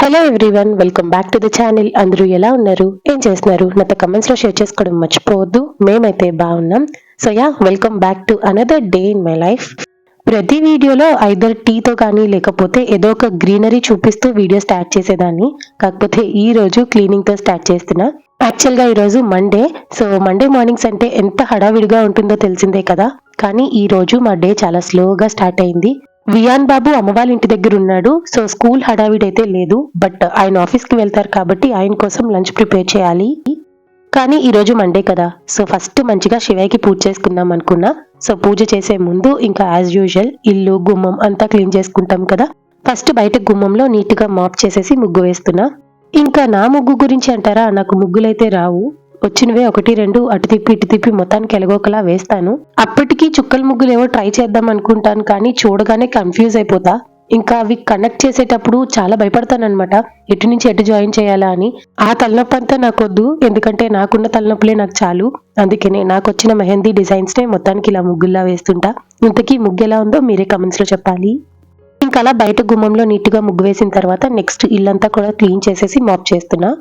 Hello everyone welcome back to the channel అందరూ ఎలా ఉన్నారు? ఏం చేస్తున్నారు? నాతో కమెంట్స్లో షేర్ చేసుకోవడం మర్చిపోవద్దు. మేమైతే బాగున్నాం. So yeah welcome back to another day in my life ప్రతి వీడియోలో ఐదర్ టీతో కానీ లేకపోతే ఏదో ఒక గ్రీనరీ చూపిస్తూ వీడియో స్టార్ట్ చేసేదాన్ని. కాకపోతే ఈ రోజు క్లీనింగ్తో స్టార్ట్ చేస్తున్నా. యాక్చువల్గా ఈరోజు మండే సో మండే మార్నింగ్స్ అంటే ఎంత హడావిడిగా ఉంటుందో తెలిసిందే కదా. కానీ ఈరోజు మా డే చాలా స్లోగా స్టార్ట్ అయింది. వియాన్ బాబు అమ్మవాళ్ళ ఇంటి దగ్గర ఉన్నాడు. సో స్కూల్ హడావిడైతే లేదు. బట్ ఆయన ఆఫీస్కి వెళ్తారు కాబట్టి ఆయన కోసం లంచ్ ప్రిపేర్ చేయాలి. కానీ ఈరోజు మండే కదా. సో ఫస్ట్ మంచిగా శివయ్యకి పూజ చేసుకుందాం అనుకున్నా. సో పూజ చేసే ముందు ఇంకా యాజ్ యూజువల్ ఇల్లు గుమ్మం అంతా క్లీన్ చేసుకుంటాం కదా. ఫస్ట్ బయట గుమ్మంలో నీట్గా మాప్ చేసేసి ముగ్గు వేస్తున్నా. ఇంకా నా ముగ్గు గురించి అంటారా? నాకు ముగ్గులైతే రావు. వచ్చినవే ఒకటి రెండు అటు తిప్పి ఇటు తిప్పి మొత్తానికి ఎలగోకలా వేస్తాను. అప్పటికి చుక్కల ముగ్గులు ఏవో ట్రై చేద్దాం అనుకుంటాను కానీ చూడగానే కన్ఫ్యూజ్ అయిపోతా. ఇంకా అవి కనెక్ట్ చేసేటప్పుడు చాలా భయపడతానన్నమాట. ఎటు నుంచి ఎటు జాయిన్ చేయాలా అని. ఆ తలనొప్పి అంతా నాకొద్దు. ఎందుకంటే నాకున్న తలనొప్పులే నాకు చాలు. అందుకనే నాకు వచ్చిన మెహందీ డిజైన్స్ నే మొత్తానికి ఇలా ముగ్గుల్లా వేస్తుంటా. ఇంతకీ ముగ్గు ఎలా ఉందో మీరే కమెంట్స్లో చెప్పాలి. ఇంకా అలా బయట గుమ్మంలో నీట్గా ముగ్గు వేసిన తర్వాత నెక్స్ట్ ఇల్లంతా కూడా క్లీన్ చేసేసి మాప్ చేస్తున్నా.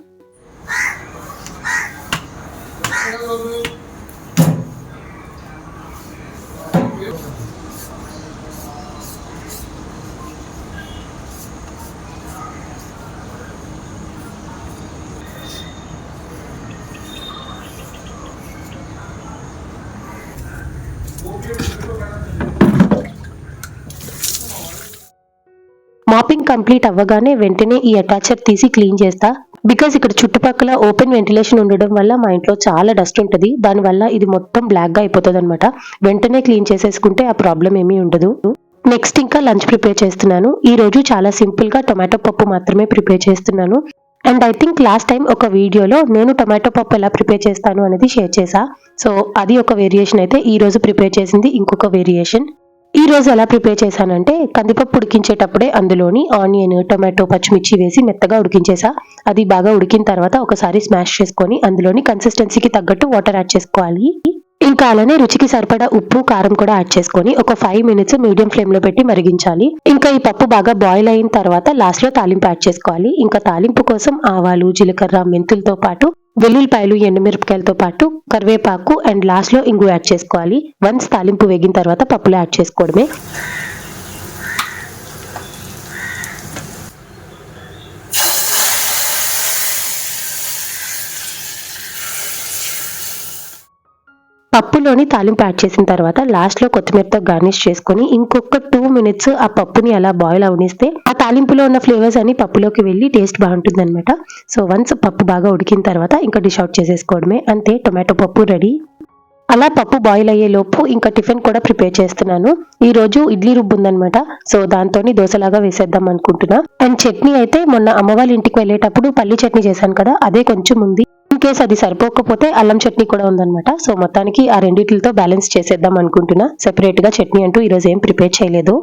మాపింగ్ కంప్లీట్ అవ్వగానే వెంటనే ఈ అటాచర్ తీసి క్లీన్ చేస్తా. బికాస్ ఇక్కడ చుట్టుపక్కల ఓపెన్ వెంటిలేషన్ ఉండడం వల్ల మా ఇంట్లో చాలా డస్ట్ ఉంటుంది. దానివల్ల ఇది మొత్తం బ్లాక్గా అయిపోతుంది అనమాట వెంటనే క్లీన్ చేసేసుకుంటే ఆ ప్రాబ్లం ఏమీ ఉండదు. నెక్స్ట్ ఇంకా లంచ్ ప్రిపేర్ చేస్తున్నాను. ఈ రోజు చాలా సింపుల్గా టొమాటో పప్పు మాత్రమే ప్రిపేర్ చేస్తున్నాను. And I think last time ఒక వీడియోలో నేను టొమాటో పప్పు ఎలా ప్రిపేర్ చేస్తాను అనేది షేర్ చేశా. సో అది ఒక వేరియేషన్ అయితే ఈ రోజు ప్రిపేర్ చేసింది ఇంకొక వేరియేషన్ ఈ రోజు ఎలా ప్రిపేర్ చేశానంటే కందిపప్పు ఉడికించేటప్పుడే అందులోని ఆనియన్ టొమాటో పచ్చిమిర్చి వేసి మెత్తగా ఉడికించేసా అది బాగా ఉడికిన తర్వాత ఒకసారి స్మాష్ చేసుకొని అందులోని కన్సిస్టెన్సీకి తగ్గట్టు వాటర్ యాడ్ చేసుకోవాలి. ఇంకా అలానే రుచికి సరిపడా ఉప్పు కారం కూడా యాడ్ చేసుకొని ఒక ఫైవ్ మినిట్స్ మీడియం ఫ్లేమ్లో పెట్టి మరిగించాలి. ఇంకా ఈ పప్పు బాగా బాయిల్ అయిన తర్వాత లాస్ట్లో తాలింపు యాడ్ చేసుకోవాలి. ఇంకా తాలింపు కోసం ఆవాలు జీలకర్ర మెంతులతో పాటు వెల్లుల్లిపాయలు ఎండుమిరపకాయలతో పాటు కరివేపాకు అండ్ లాస్ట్లో ఇంగు యాడ్ చేసుకోవాలి. వన్స్ తాలింపు వేగిన తర్వాత పప్పులు యాడ్ చేసుకోవడమే. పప్పులోని తాలింపు యాడ్ చేసిన తర్వాత లాస్ట్లో కొత్తిమీరతో గార్నిష్ చేసుకొని ఇంకొక టూ మినిట్స్ ఆ పప్పుని అలా బాయిల్ అవనిస్తే ఆ తాలింపులో ఉన్న ఫ్లేవర్స్ అన్ని పప్పులోకి వెళ్ళి టేస్ట్ బాగుంటుంది అనమాట సో వన్స్ పప్పు బాగా ఉడికిన తర్వాత ఇంకా డిష్ అవుట్ చేసేసుకోవడమే. అంతే టొమాటో పప్పు రెడీ. అలా పప్పు బాయిల్ అయ్యే లోపు ఇంకా టిఫిన్ కూడా ప్రిపేర్ చేస్తున్నాను. ఈ రోజు ఇడ్లీ రుబ్బు ఉందనమాట సో దాంతో దోశలాగా వేసేద్దాం అనుకుంటున్నా. అండ్ చట్నీ అయితే మొన్న అమ్మ వాళ్ళ ఇంటికి వెళ్ళేటప్పుడు పల్లి చట్నీ చేశాను కదా అదే కొంచెం ఉంది. ఇన్ కేస్ అది సరిపోకపోతే అల్లం చట్నీ కూడా ఉందన్నమాట. సో మొత్తానికి ఆ రెండిటితో బ్యాలెన్స్ చేసేద్దాం అనుకుంటున్నా. సెపరేట్గా చట్నీ అంటూ ఈ రోజు ఏం ప్రిపేర్ చేయలేదు.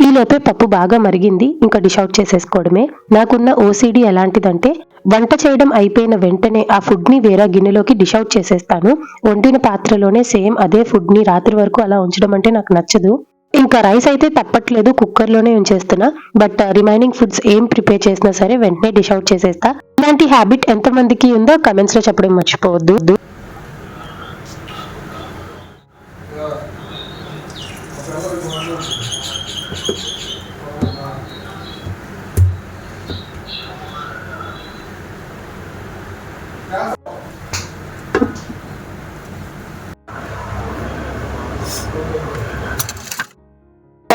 ఈలోపే పప్పు బాగా మరిగింది. ఇంకా డిష్ అవుట్ చేసేసుకోవడమే. నాకున్న ఓసిడి ఎలాంటిదంటే వంట చేయడం అయిపోయిన వెంటనే ఆ ఫుడ్ని వేరే గిన్నెలోకి డిష్ అవుట్ చేసేస్తాను. వండిన పాత్రలోనే సేమ్ అదే ఫుడ్ని రాత్రి వరకు అలా ఉంచడం అంటే నాకు నచ్చదు. ఇంకా రైస్ అయితే తప్పట్లేదు కుక్కర్లోనే ఉంచేస్తున్నా. బట్ రిమైనింగ్ ఫుడ్స్ ఏం ప్రిపేర్ చేసినా సరే వెంటనే డిష్ అవుట్ చేసేస్తా. ఇలాంటి హ్యాబిట్ ఎంత మందికి ఉందో కమెంట్స్లో చెప్పడం మర్చిపోవద్దు.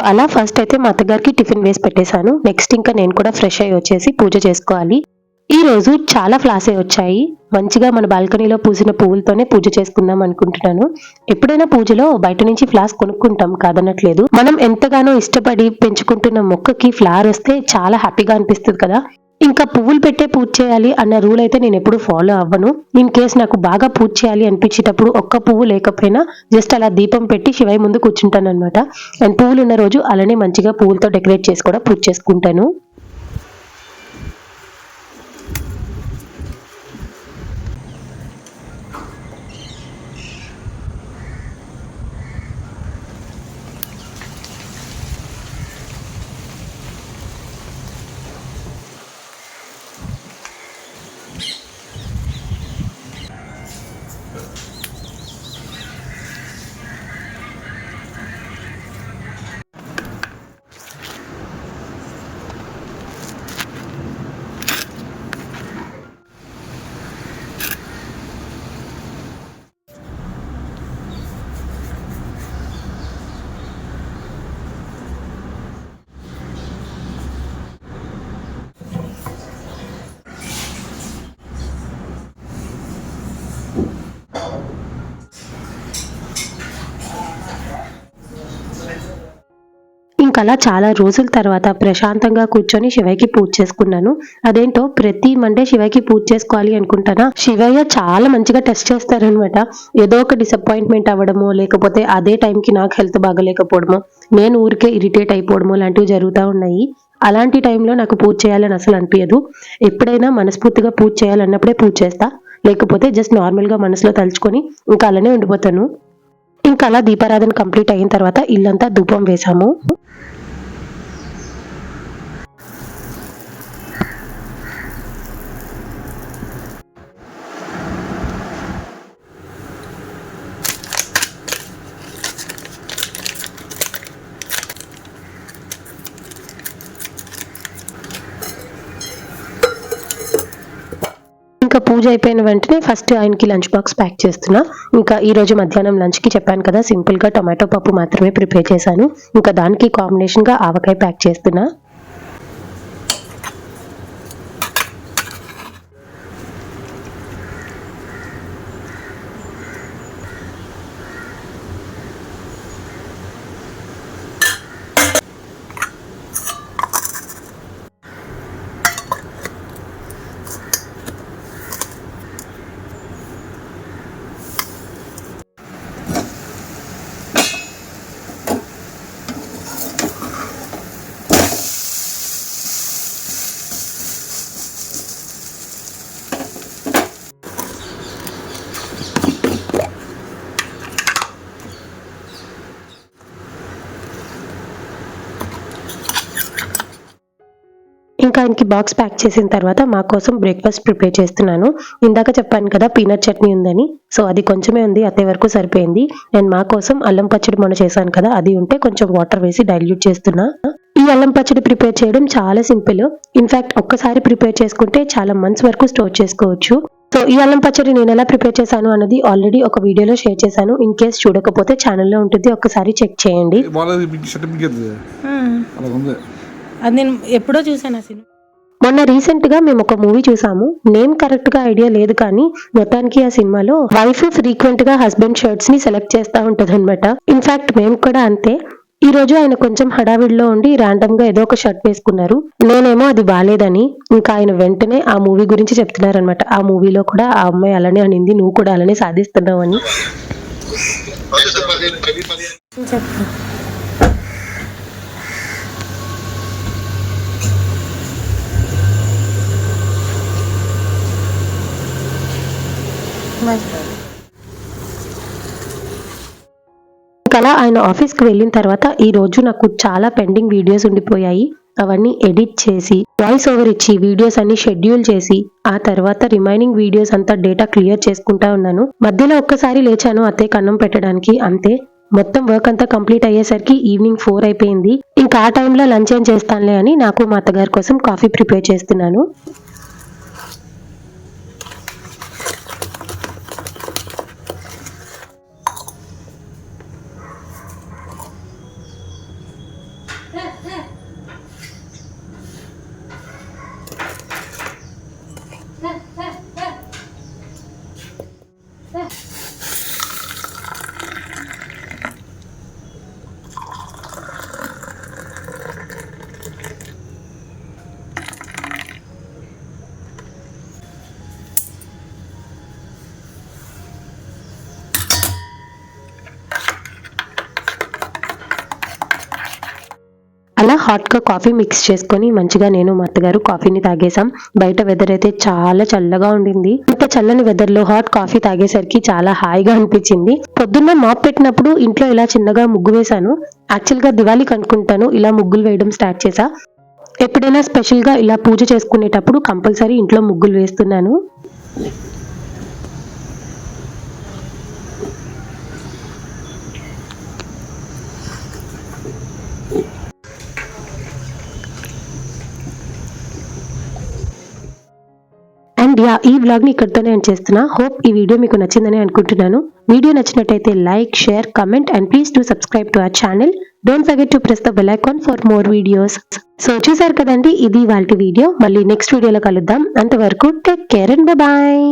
అలా ఫస్ట్ అయితే మా అత్తగారికి టిఫిన్ వేసి పెట్టేశాను. నెక్స్ట్ ఇంకా నేను కూడా ఫ్రెష్ అయ్యి వచ్చేసి పూజ చేసుకోవాలి. ఈ రోజు చాలా ఫ్లాసే వచ్చాయి. మంచిగా మన బాల్కనీలో పూసిన పువ్వులతోనే పూజ చేసుకుందాం అనుకుంటున్నాను. ఎప్పుడైనా పూజలో బయట నుంచి ఫ్లాస్ కొనుక్కుంటాం కాదనట్లేదు. మనం ఎంతగానో ఇష్టపడి పెంచుకుంటున్న మొక్కకి ఫ్లవర్ వస్తే చాలా హ్యాపీగా అనిపిస్తుంది కదా. ఇంకా పువ్వులు పెట్టే పూజ చేయాలి అన్న రూల్ అయితే నేను ఎప్పుడు ఫాలో అవ్వను. ఇన్ కేస్ నాకు బాగా పూజ చేయాలి అనిపించేటప్పుడు ఒక్క పువ్వు లేకపోయినా జస్ట్ అలా దీపం పెట్టి శివయ్య ముందు కూర్చుంటాను అనమాట అండ్ పువ్వులు ఉన్న రోజు అలానే మంచిగా పువ్వులతో డెకరేట్ చేసి కూడా పూజ చేసుకుంటాను. ఇంకా అలా చాలా రోజుల తర్వాత ప్రశాంతంగా కూర్చొని శివయ్యకి పూజ చేసుకున్నాను. అదేంటో ప్రతి మండే శివయ్యకి పూజ చేసుకోవాలి అనుకుంటానా? శివయ్య చాలా మంచిగా టెస్ట్ చేస్తారనమాట ఏదో ఒక డిసప్పాయింట్మెంట్ అవ్వడమో లేకపోతే అదే టైంకి నాకు హెల్త్ బాగలేకపోవడమో నేను ఊరికే ఇరిటేట్ అయిపోవడమో లాంటివి జరుగుతూ ఉన్నాయి. అలాంటి టైంలో నాకు పూజ చేయాలని అసలు అనిపించదు ఎప్పుడైనా మనస్ఫూర్తిగా పూజ చేయాలన్నప్పుడే పూజ చేస్తా. లేకపోతే జస్ట్ నార్మల్గా మనసులో తలుచుకొని ఇంకా అలానే ఉండిపోతాను. ఇంకా అలా దీపారాధన కంప్లీట్ అయిన తర్వాత ఇల్లంతా ధూపం వేశాము ఇంకా పూజ అయిపోయిన వెంటనే ఫస్ట్ ఆయనకి లంచ్ బాక్స్ ప్యాక్ చేస్తున్నా. ఇంకా ఈ రోజు మధ్యాహ్నం లంచ్కి చెప్పాను కదా సింపుల్గా టొమాటో పప్పు మాత్రమే ప్రిపేర్ చేశాను. ఇంకా దానికి కాంబినేషన్గా ఆవకాయ ప్యాక్ చేస్తున్నా. ఇంకా ఆయనకి బాక్స్ ప్యాక్ చేసిన తర్వాత మా కోసం బ్రేక్ఫాస్ట్ ప్రిపేర్ చేస్తున్నాను. ఇందాక చెప్పాను కదా పీనట్ చట్నీ ఉందని. సో అది కొంచెమే ఉంది అదే వరకు సరిపోయింది. నేను మా కోసం అల్లం పచ్చడి మొన్న చేశాను కదా అది ఉంటే కొంచెం వాటర్ వేసి డైల్యూట్ చేస్తున్నా. ఈ అల్లం పచ్చడి ప్రిపేర్ చేయడం చాలా సింపుల్. ఇన్ఫాక్ట్ ఒక్కసారి ప్రిపేర్ చేసుకుంటే చాలా మంత్స్ వరకు స్టోర్ చేసుకోవచ్చు. సో ఈ అల్లం పచ్చడి నేను ఎలా ప్రిపేర్ చేశాను అన్నది ఆల్రెడీ ఒక వీడియోలో షేర్ చేశాను. ఇన్ కేస్ చూడకపోతే ఛానల్లో ఉంటుంది ఒకసారి చెక్ చేయండి. అది నేను ఎప్పుడో చూసాను ఆ సినిమా. మొన్న రీసెంట్గా మేము ఒక మూవీ చూసాము. నేమ్ కరెక్ట్గా ఐడియా లేదు కానీ మొత్తానికి ఆ సినిమాలో వైఫ్ ఫ్రీక్వెంట్గా హస్బెండ్ షర్ట్స్ని సెలెక్ట్ చేస్తా ఉంటది అనమాట ఇన్ఫాక్ట్ మేము కూడా అంతే. ఈ రోజు ఆయన కొంచెం హడావిడిలో ఉండి ర్యాండమ్గా ఏదో ఒక షర్ట్ వేసుకున్నారు. నేనేమో అది బాగాలేదని ఇంకా ఆయన వెంటనే ఆ మూవీ గురించి చెప్తున్నారనమాట ఆ మూవీలో కూడా ఆ అమ్మాయి అలానే అనింది నువ్వు కూడా అలానే సాధిస్తున్నావు అని అలా ఆయన ఆఫీస్కి వెళ్ళిన తర్వాత ఈ రోజు నాకు చాలా పెండింగ్ వీడియోస్ ఉండిపోయాయి. అవన్నీ ఎడిట్ చేసి వాయిస్ ఓవర్ ఇచ్చి వీడియోస్ అన్ని షెడ్యూల్ చేసి ఆ తర్వాత రిమైనింగ్ వీడియోస్ అంతా డేటా క్లియర్ చేసుకుంటా ఉన్నాను. మధ్యలో ఒక్కసారి లేచాను అత్తే కన్నం పెట్టడానికి. అంతే మొత్తం వర్క్ అంతా కంప్లీట్ అయ్యేసరికి ఈవినింగ్ ఫోర్ అయిపోయింది. ఇంకా ఆ టైంలో లంచ్ ఏం చేస్తానులే అని నాకు మా అత్తగారి కోసం కాఫీ ప్రిపేర్ చేస్తున్నాను. హాట్గా కాఫీ మిక్స్ చేసుకొని మంచిగా నేను మా అత్తగారు కాఫీని తాగేసాం బయట వెదర్ అయితే చాలా చల్లగా ఉండింది. అంత చల్లని వెదర్లో హాట్ కాఫీ తాగేసరికి చాలా హాయిగా అనిపించింది. పొద్దున్నే మాప్ పెట్టినప్పుడు ఇంట్లో ఇలా చిన్నగా ముగ్గు వేశాను. యాక్చువల్గా దివాళీకి అనుకుంటాను. ఇలా ముగ్గులు వేయడం స్టార్ట్ చేసా ఎప్పుడైనా స్పెషల్గా ఇలా పూజ చేసుకునేటప్పుడు కంపల్సరీ ఇంట్లో ముగ్గులు వేస్తున్నాను అండ్ యా ఈ వ్లాగ్ని ఇక్కడితోనే ఎండ్ చేస్తున్నా. హోప్ ఈ వీడియో మీకు నచ్చిందని అనుకుంటున్నాను. వీడియో నచ్చినట్టయితే like share comment and please to subscribe to our channel don't forget to press the bell icon for more videos so చూసారు కదండి ఇది వాళ్ళ వీడియో మళ్ళీ నెక్స్ట్ వీడియోలో కలుద్దాం. అంతవరకు టేక్ కేర్ అండ్ బాయ్